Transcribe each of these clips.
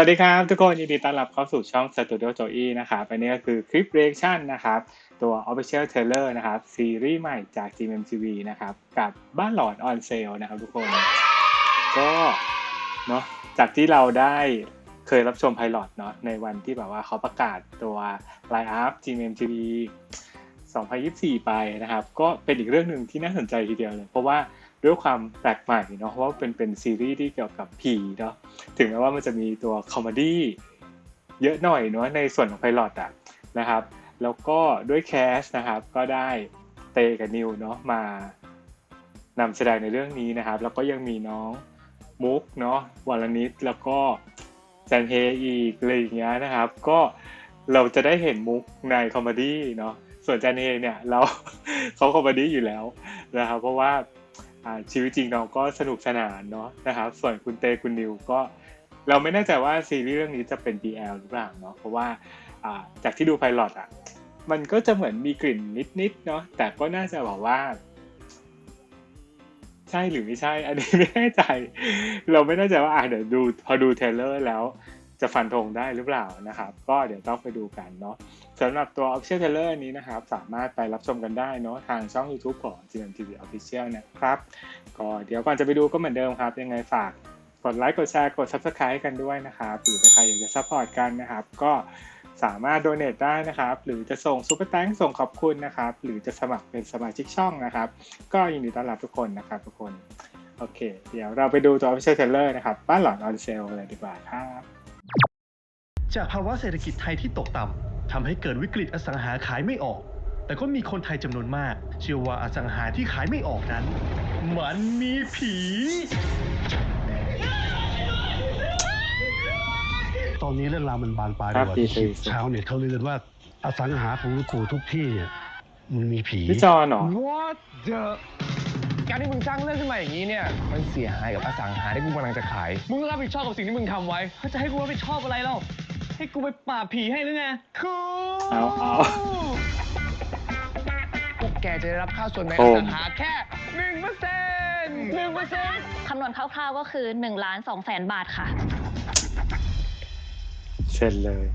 วัสดีครับทุกคนยินดีต้อนรับเข้าสู่ช่อง Studio Joey นะครับอันนี้ก็คือคลิป reaction นะครับตัว Official Trailer นะครับซีรีส์ใหม่จาก GMMTV นะครับกับบ้านหลอน on sale นะครับทุกคน ก็เนาะจากที่เราได้เคยรับชมไพลอตเนาะในวันที่แบบว่าเขาประกาศตัว Line Up GMMTV 2024 ไปนะครับ ก็เป็นอีกเรื่องหนึ่งที่น่าสนใจทีเดียวเลย เพราะว่า ด้วยความแปลกใหม่เนาะเพราะว่าเป็นเป็นซีรีส์ที่เกี่ยวกับผีเนาะถึงแม้ว่ามันจะมีตัวคอมเมดี้เยอะหน่อยเนาะในส่วนของไพลอตอะนะครับ แล้วก็ด้วยแคสนะครับก็ได้เตกับนิวเนาะมานำแสดงในเรื่องนี้นะครับ แล้วก็ยังมีน้องมุกเนาะวรนิตแล้วก็แจนเฮอีกอะไรอย่างเงี้ยนะครับ ก็เราจะได้เห็นมุกในคอมเมดี้เนาะส่วนแจนเฮเนี่ยเราเขาคอมเมดี้อยู่แล้วนะครับ เพราะว่า ชีวิตจริงน้องก็สนุกสนานเนาะนะครับส่วนคุณเตคุณนิวก็เราไม่แน่ใจว่าซีรีส์เรื่องนี้จะเป็น BL หรือเปล่าเนาะเพราะว่าจากที่ดูไพลอตอะมันก็จะเหมือนมีกลิ่นนิดๆเนาะแต่ก็น่าจะบอกว่า ใช่หรือไม่ใช่ อันนี้ไม่แน่ใจ เราไม่แน่ใจว่าอะเดี๋ยวดูพอดูเทเลอร์แล้วจะฟันธงได้หรือเปล่านะครับ ก็เดี๋ยวต้องไปดูกันเนาะ สำหรับตัว Official Trailer นี้นะครับ สามารถไปรับชมกันได้เนาะทางช่อง YouTube ของ GMTV Official นะครับ ก็เดี๋ยวก่อนจะไปดูก็เหมือนเดิมครับ ยังไงฝากกดไลค์กดแชร์กด Subscribe กันด้วยนะครับ หรือถ้าใครอยากจะซัพพอร์ตกันนะครับ ก็สามารถ donate ได้นะครับ หรือจะส่งซูเปอร์แตงส่งขอบคุณนะครับ หรือจะสมัครเป็นสมาชิกช่องนะครับ ก็ยินดีต้อนรับทุกคนนะครับทุกคน โอเค เดี๋ยวเราไปดูตัว Official Trailer นะครับ บ้านหลอนออนเซลเลยดีกว่าครับ จากภาวะเศรษฐกิจไทยที่ตกต่ำ ทำให้เกิดวิกฤตอสังหาขายไม่ออก แต่ก็มีคนไทยจำนวนมาก เชื่อว่าอสังหาที่ขายไม่ออกนั้น มันมีผี ตอนนี้เรื่องราวมันบานปลายครับกว่าพี่ที่คิดตีชาวเน็ตเขาลือกันว่าอสังหาของหลวงปู่ทุกที่เนี่ยมันมีผีพี่จอนเหรอ What the การที่มึงสร้างเรื่องขึ้นมาอย่างนี้เนี่ย มันเสียหายกับอสังหาที่กูกำลังจะขาย มึงต้องรับผิดชอบกับสิ่งที่มึงทำไว้เขาจะให้กูรับผิดชอบอะไรเล่า ให้กูไปปราบผีให้หรือไงคูเอาเอาพวกแกจะได้รับค่าส่วนแบ่งโอ้อสังหาแค่หนึ่งเปอร์เซ็นต์หนึ่งเปอร์เซ็นต์คำนวณคร่าวๆก็คือ1ล้าน2แสนบาทค่ะเซ็นเลย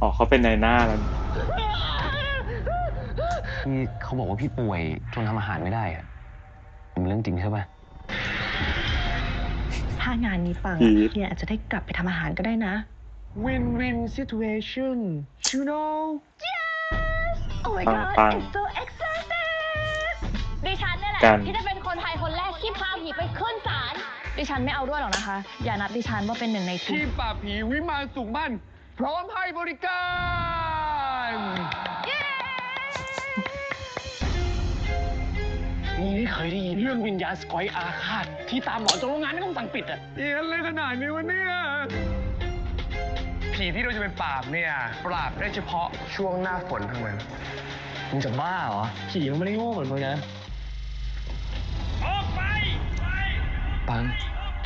อ๋อเขาเป็นนายหน้าแล้วพี่เขาบอกว่าพี่ป่วยจนทำอาหารไม่ได้อะมันเรื่องจริงใช่ปะถ้างานนี้ปังอีอะทเนี่ยอาจจะได้กลับไปทำอาหารก็ได้นะ win win situation you know Oh my ปัง god ปัง it's so excited ดิฉันนี่แหละกัน ที่จะเป็นคนไทยคนแรกที่พาผีไปขึ้นศาลดิฉันไม่เอาด้วยหรอกนะคะ อย่านับดิฉันว่าเป็นหนึ่งในทีทีมมปราบผีวิมานสูงบ้านพร้อมให้บริการมึงไม่เคยได้ยินเรื่องวิญญาณสกอยอาฆาตที่ตามหลอนจนโรงงานไม่ต้องสั่งปิดอะเอียนเลยขนาดนี้วะเนี่ย ผีที่เราจะไปปราบเนี่ยปราบได้เฉพาะช่วงหน้าฝนเท่านั้นมึงจะบ้าเหรอผีมันไม่ได้โง่เหมือนมึงนะปัง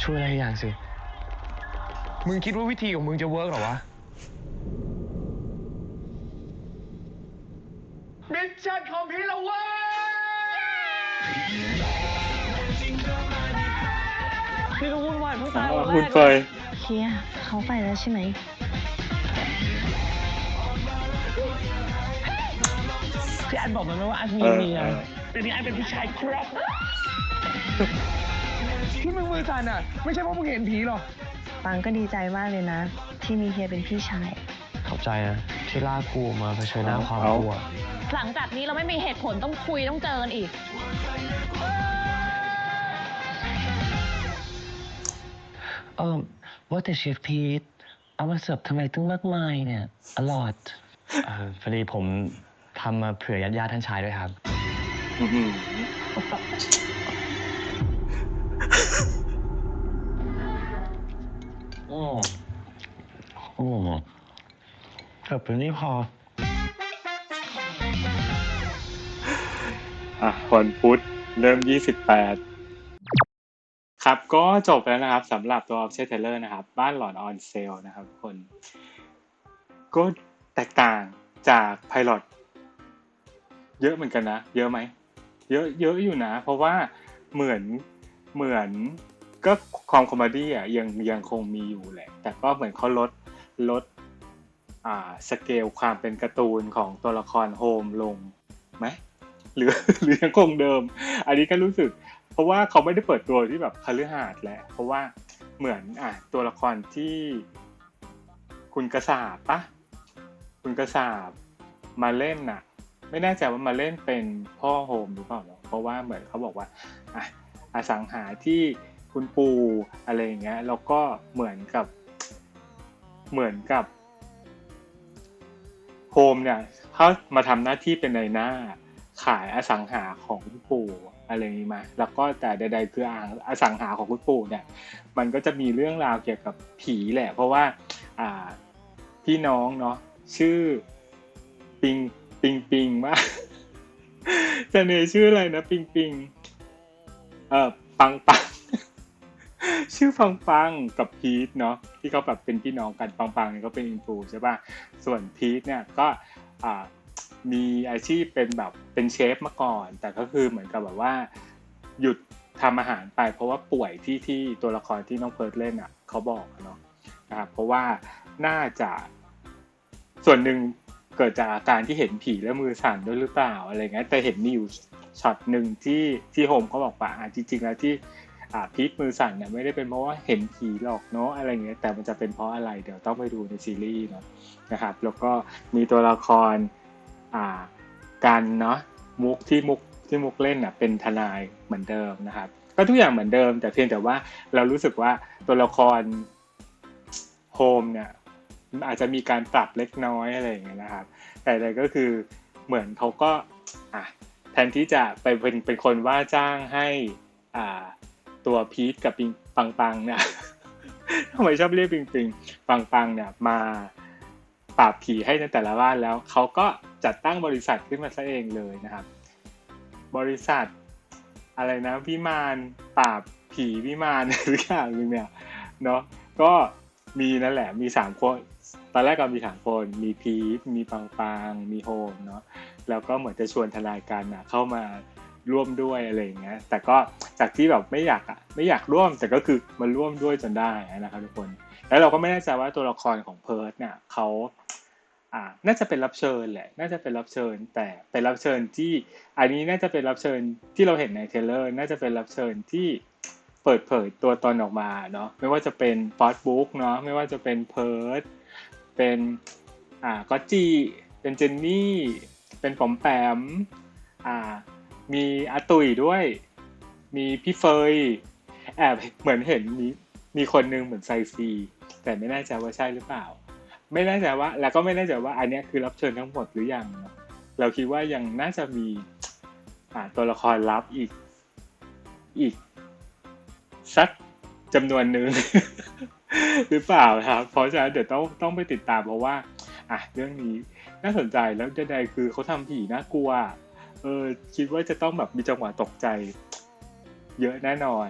ช่วยอะไรอย่างสิ มึงคิดว่าวิธีของมึงจะเวิร์กเหรอวะมิชชั่นของพี่ละเว้ยพี่ก็วุ่นวายผู้ตายอ๋อวันคุณแรกเฟยเฮียเขาไปแล้วใช่ไหม พี่อันบอกมันไหมว่าอันมีเออเมียเออ แต่นี่อันเป็นผู้ชายครับที่มึงมือสั่นอะ ไม่ใช่เพราะมึงเห็นผีหรอกปังก็ดีใจมากเลยนะ ที่มีเฮียเป็นพี่ชาย ขอบใจนะที่ลากกูมาเผชิญหน้าความเอากลัว หลังจากนี้เราไม่มีเหตุผลต้องคุยต้องเจอกันอีก เออว่าแต่เชฟพีทเอามาเสิร์ฟทำไมตั้งมากมายเนี่ยอร่อยเออพอดีผม ทำมาเผื่อญาติญาติท่านชายด้วยครับ อื้อหืออืมอืมแต่เป็นนี่พอ อะวันพุธเริ่ม 28 ครับก็จบแล้วนะครับสำหรับตัว Official Trailer นะครับ บ้านหลอนออนเซลนะครับทุกคน ก็แตกต่างจากไพลอต เยอะเหมือนกันนะ เยอะไหม เยอะเยอะอยู่นะ เพราะว่าเหมือนเหมือนก็ความคอมเมดี้อะยังยังคงมีอยู่แหละ แต่ก็เหมือนเขาลดลดอ่าสเกลความเป็นการ์ตูนของตัวละครโฮมลงไหมหรือหรือยังคงเดิม อันนี้ก็รู้สึก เพราะว่าเขาไม่ได้เปิดตัวที่แบบคฤหาสน์แหละเพราะว่าเหมือนอะตัวละครที่คุณกระสาบปะคุณกระสาบมาเล่นน่ะ ไม่แน่ใจว่ามาเล่นเป็นพ่อโฮมหรือเปล่าเนอะเพราะว่าเหมือนเขาบอกว่าอะอสังหาที่คุณปูอะไรอย่างเงี้ยแล้วก็เหมือนกับ เหมือนกับโฮมเนี่ยเขามาทำหน้าที่เป็นในหน้าขายอสังหาของคุณปู่อะไรนี้มา แล้วก็แต่ใด ๆ คืออ่างอสังหาของคุณปู่เนี่ย มันก็จะมีเรื่องราวเกี่ยวกับผีแหละ เพราะว่า อ่าพี่น้องเนาะชื่อปิง ปิงปิงมากจะเนยชื่ออะไรนะปิงปิงเออปังปังชื่อปังปังกับพีทเนาะที่เขาแบบเป็นพี่น้องกันปังปังเนี่ยก็เป็นอินฟูใช่ป่ะส่วนพีทเนี่ยก็มีอาชีพเป็นแบบเป็นเชฟมาก่อน แต่ก็คือเหมือนกับแบบว่าหยุดทำอาหารไปเพราะว่าป่วยที่ที่ตัวละครที่น้องเพิร์ดเล่นอะเขาบอกเนาะนะครับเพราะว่าน่าจะส่วนหนึ่ง เกิดจากอาการที่เห็นผีแล้วมือสั่นด้วยหรือเปล่าอะไรเงี้ยแต่เห็นมีอยู่ช็อตหนึ่งที่ที่โฮมเขาบอกว่าจริงๆแล้วที่พีทมือสั่นเนี่ยไม่ได้เป็นเพราะว่าเห็นผีหรอกเนาะอะไรเงี้ยแต่มันจะเป็นเพราะอะไรเดี๋ยวต้องไปดูในซีรีส์เนาะนะครับแล้วก็มีตัวละครอ่ากันเนาะมุกที่มุกที่มุกเล่นอะเป็นทนายเหมือนเดิมนะครับ ก็ทุกอย่างเหมือนเดิม แต่เพียงแต่ว่าเรารู้สึกว่าตัวละครโฮมเนี่ย อาจจะมีการปรับเล็กน้อยอะไรอย่างเงี้ยนะครับ แต่ใดก็คือเหมือนเขาก็อะแทนที่จะไปเป็นเป็นคนว่าจ้างให้อ่าตัวพีทกับปิงปังปังเนี่ยทำไมชอบเรียกปิงปิงปังปังเนี่ยมาปราบผีให้ในแต่ละบ้านแล้วเขาก็จัดตั้งบริษัทขึ้นมาซะเองเลยนะครับ บริษัทอะไรนะวิมานปราบผีวิมานหรืออย่างหนึงเนี่ยเนาะก็มีนั่นแหละมีสามคน ตอนแรกก็มีสามคนมีพีทมีปังปังมีโฮมเนาะแล้วก็เหมือนจะชวนทนายกันนะเข้ามาร่วมด้วยอะไรอย่างเงี้ย แต่ก็จากที่แบบไม่อยากอะไม่อยากร่วมแต่ก็คือมาร่วมด้วยจนได้นะครับทุกคน แล้วเราก็ไม่แน่ใจว่าตัวละครของเพิร์ดเนี่ยเขาอ่าน่าจะเป็นรับเชิญแหละ น่าจะเป็นรับเชิญ แต่เป็นรับเชิญที่อันนี้น่าจะเป็นรับเชิญที่เราเห็นในเทเลอร์ น่าจะเป็นรับเชิญที่เปิดเผยตัวตนออกมาเนาะไม่ว่าจะเป็นฟอสบุ๊กเนาะไม่ว่าจะเป็นเพิร์ด เป็นอ่าก็จีเป็นเจนนี่ เป็นผมแปมอ่ามีอาตุยด้วย มีพี่เฟยแอบเหมือนเห็นมีมีคนนึงเหมือนไซซี แต่ไม่แน่ใจว่าใช่หรือเปล่า ไม่แน่ใจว่า แล้วก็ไม่แน่ใจว่าอันนี้คือรับเชิญทั้งหมดหรือยังเราคิดว่ายังน่าจะมีตัวละครลับอีกอีกสักจำนวนหนึ่ง หรือเปล่าครับ เพราะฉะนั้นเดี๋ยวต้องต้องไปติดตามเพราะว่า อะเรื่องนี้น่าสนใจแล้วใดๆคือเขาทำผีน่ากลัว เออคิดว่าจะต้องแบบมีจังหวะตกใจ เยอะแน่นอน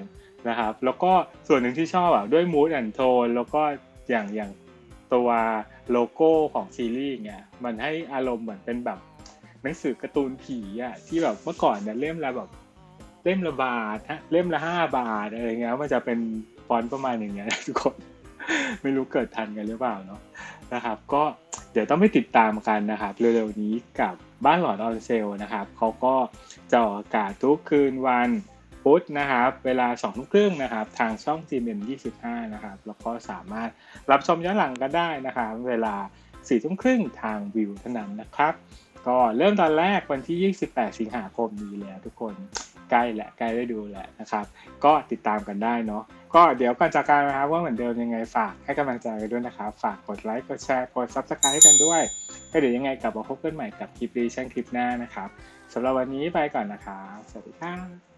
นะครับ แล้วก็ส่วนหนึ่งที่ชอบอะด้วยมูดแอนโทนแล้วก็อย่างอย่างตัวโลโก้ของซีรีส์เนี่ยมันให้อารมณ์เหมือนเป็นแบบหนังสือการ์ตูนผีอะที่แบบเมื่อก่อนเนี่ยเล่มละแบบเล่มละบาทฮะเล่มละห้าบาทอะไรเงี้ยมันจะเป็นฟอนต์ประมาณอย่างเงี้ยทุกคน ไม่รู้เกิดทันกันหรือเปล่าเนาะนะครับ ก็เดี๋ยวต้องไปติดตามกันนะครับเร็วๆนี้กับบ้านหลอนออนเซลนะครับเขาก็จะออกอากาศทุกคืนวันพุธนะครับ เวลา2องทุ่มครึ่งนะครับ ทางช่อง GMM 25 นะครับ แล้วก็สามารถรับชมย้อนหลังกันได้นะครับ เวลา4ี่ทุ่มครึ่งทางวิวเท่านั้นนะครับ ก็เริ่มตอนแรกวันที่ 28 สิงหาคมนี้แล้วทุกคนใกล้แหละใกล้ได้ดูแหละนะครับ ก็ติดตามกันได้เนาะ ก็เดี๋ยวก่อนจากการนะครับว่าเหมือนเดิมยังไงฝากให้กำลังใจกันด้วยนะครับ ฝากกดไลค์กดแชร์กด subscribe ให้กันด้วย ก็เดี๋ยวยังไงกลับมาพบกันใหม่กับคลิปดีชั่นคลิปหน้านะครับสำหรับวันนี้ไปก่อนนะครับ สวัสดีครับ